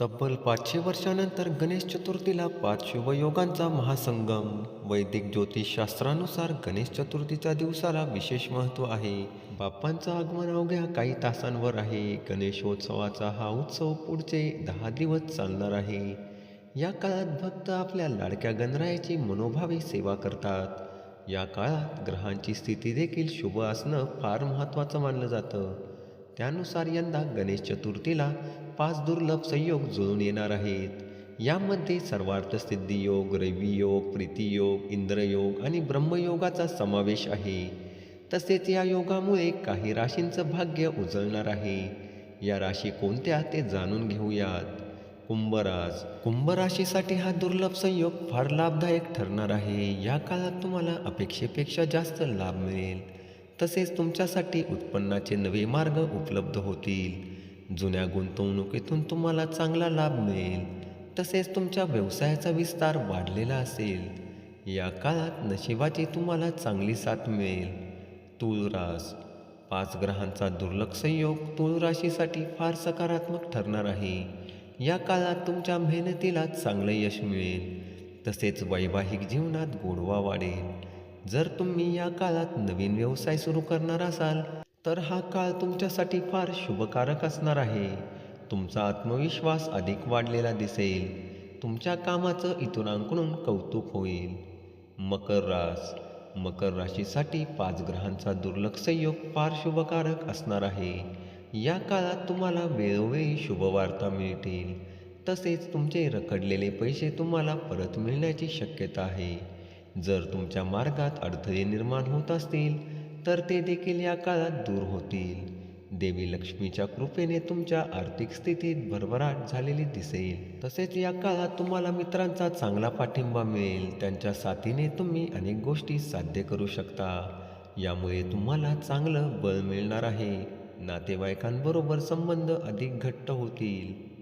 तब्बल पाचशे वर्षानंतर गणेश चतुर्थीला पाच शुभयोगांचा महासंगम. वैदिक ज्योतिषशास्त्रानुसार गणेश चतुर्थीच्या दिवसाला विशेष महत्त्व आहे. बाप्पांचं आगमन अवघ्या काही तासांवर आहे. गणेशोत्सवाचा हा उत्सव पुढचे दहा दिवस चालणार आहे. या काळात भक्त आपल्या लाडक्या गणरायाची मनोभावे सेवा करतात. या काळात ग्रहांची स्थिती देखील शुभ असणं फार महत्त्वाचं मानलं जातं. त्यानुसार यंदा गणेश चतुर्थीला पाच दुर्लभ संयोग जुळून येणार आहेत. यामध्ये सर्वार्थ सिद्धी योग रवी योग प्रीतियोग इंद्रयोग आणि ब्रह्मयोगाचा समावेश आहे. तसेच या योगामुळे काही राशींचं भाग्य उजळणार आहे. या राशी कोणत्या ते जाणून घेऊयात. कुंभराश कुंभ राशीसाठी हा दुर्लभ संयोग फार लाभदायक ठरणार आहे. या काळात तुम्हाला अपेक्षेपेक्षा जास्त लाभ मिळेल. तसेच तुमच्यासाठी उत्पन्नाचे नवे मार्ग उपलब्ध होतील. जुन्या गुंतवणुकीतून तुम्हाला चांगला लाभ मिळेल. तसेच तुमच्या व्यवसायाचा विस्तार वाढलेला असेल. या काळात नशिबाची तुम्हाला चांगली साथ मिळेल. तुळरास पाच ग्रहांचा दुर्लक्ष योग तुळराशीसाठी फार सकारात्मक ठरणार आहे. या काळात तुमच्या मेहनतीला चांगलं यश मिळेल. तसेच वैवाहिक जीवनात गोडवा वाढेल. जर तुम्ही या काळात नवीन व्यवसाय सुरू करणार असाल तर हा काळ तुमच्यासाठी फार शुभकारक असणार आहे. तुमचा आत्मविश्वास अधिक वाढलेला दिसेल. तुमच्या कामाचं इतरांकडून कौतुक होईल. मकर रास मकर राशीसाठी पाच ग्रहांचा दुर्लक्ष योग फार शुभकारक असणार आहे. या काळात तुम्हाला वेळोवेळी शुभवार्ता मिळतील. तसेच तुमचे रखडलेले पैसे तुम्हाला परत मिळण्याची शक्यता आहे. जर तुमच्या मार्गात अडथळे निर्माण होत असतील तर ते देखील या काळात दूर होतील. देवी लक्ष्मीच्या कृपेने तुमच्या आर्थिक स्थितीत भरभराट झालेली दिसेल. तसेच या काळात तुम्हाला मित्रांचा चांगला पाठिंबा मिळेल. त्यांच्या साथीने तुम्ही अनेक गोष्टी साध्य करू शकता. यामुळे तुम्हाला चांगलं बळ मिळणार आहे. नातेवाईकांबरोबर संबंध अधिक घट्ट होतील.